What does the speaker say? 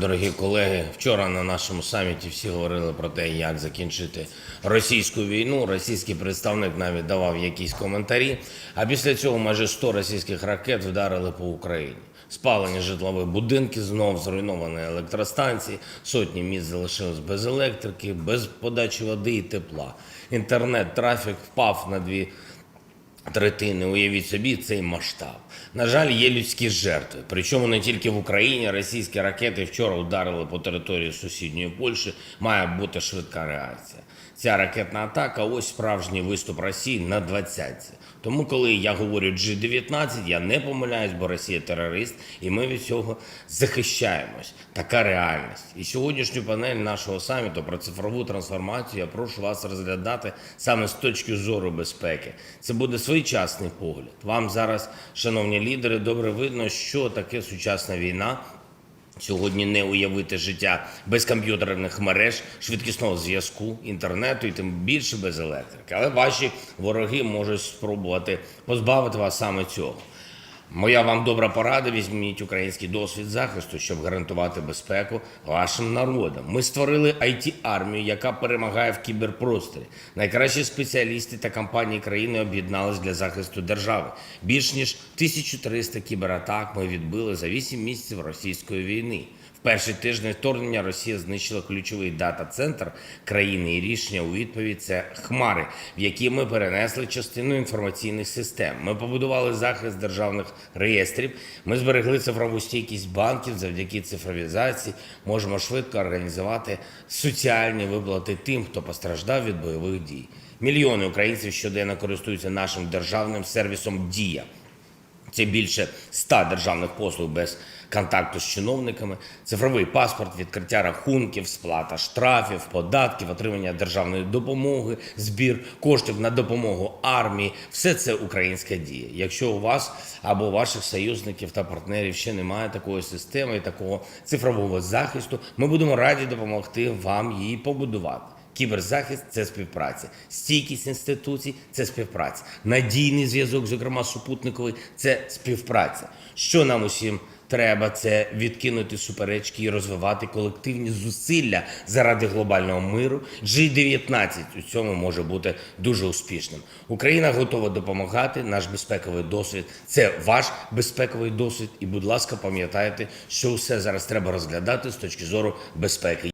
Дорогі колеги, вчора на нашому саміті всі говорили про те, як закінчити російську війну. Російський представник навіть давав якісь коментарі. А після цього майже 100 російських ракет вдарили по Україні. Спалені житлові будинки, знов зруйновані електростанції, сотні міст залишились без електрики, без подачі води і тепла. Інтернет, трафік впав на дві третини. Уявіть собі цей масштаб. На жаль, є людські жертви. Причому не тільки в Україні. Російські ракети вчора ударили по території сусідньої Польщі. Має бути швидка реакція. Ця ракетна атака ось справжній виступ Росії на двадцятці. Тому, коли я говорю G19, я не помиляюсь, бо Росія терорист, і ми від цього захищаємось. Така реальність. І сьогоднішню панель нашого саміту про цифрову трансформацію я прошу вас розглядати саме з точки зору безпеки. Це буде своєчасний погляд. Вам зараз, шановні лідери, добре видно, що таке сучасна війна. Сьогодні не уявити життя без комп'ютерних мереж, швидкісного зв'язку, інтернету і тим більше без електрики. Але ваші вороги можуть спробувати позбавити вас саме цього. Моя вам добра порада: візьміть український досвід захисту, щоб гарантувати безпеку вашим народам. Ми створили it армію яка перемагає в кіберпросторі. Найкращі спеціалісти та компанії країни об'єднались для захисту держави. Більш ніж 1300 кібератак ми відбили за 8 місяців російської війни. Перший тиждень вторгнення Росія знищила ключовий дата-центр країни і рішення у відповідь це хмари, в які ми перенесли частину інформаційних систем. Ми побудували захист державних реєстрів. Ми зберегли цифрову стійкість банків. Завдяки цифровізації можемо швидко організувати соціальні виплати тим, хто постраждав від бойових дій. Мільйони українців щоденно користуються нашим державним сервісом Дія. Це більше 100 державних послуг без контакту з чиновниками, цифровий паспорт, відкриття рахунків, сплата штрафів, податків, отримання державної допомоги, збір коштів на допомогу армії. Все це українська дія. Якщо у вас або ваших союзників та партнерів ще немає такої системи і такого цифрового захисту, ми будемо раді допомогти вам її побудувати. Кіберзахист це співпраця, стійкість інституцій це співпраця, надійний зв'язок, зокрема супутниковий, це співпраця. Що нам усім треба, це відкинути суперечки і розвивати колективні зусилля заради глобального миру. G19 у цьому може бути дуже успішним. Україна готова допомагати. Наш безпековий досвід це ваш безпековий досвід. І, будь ласка, пам'ятайте, що все зараз треба розглядати з точки зору безпеки.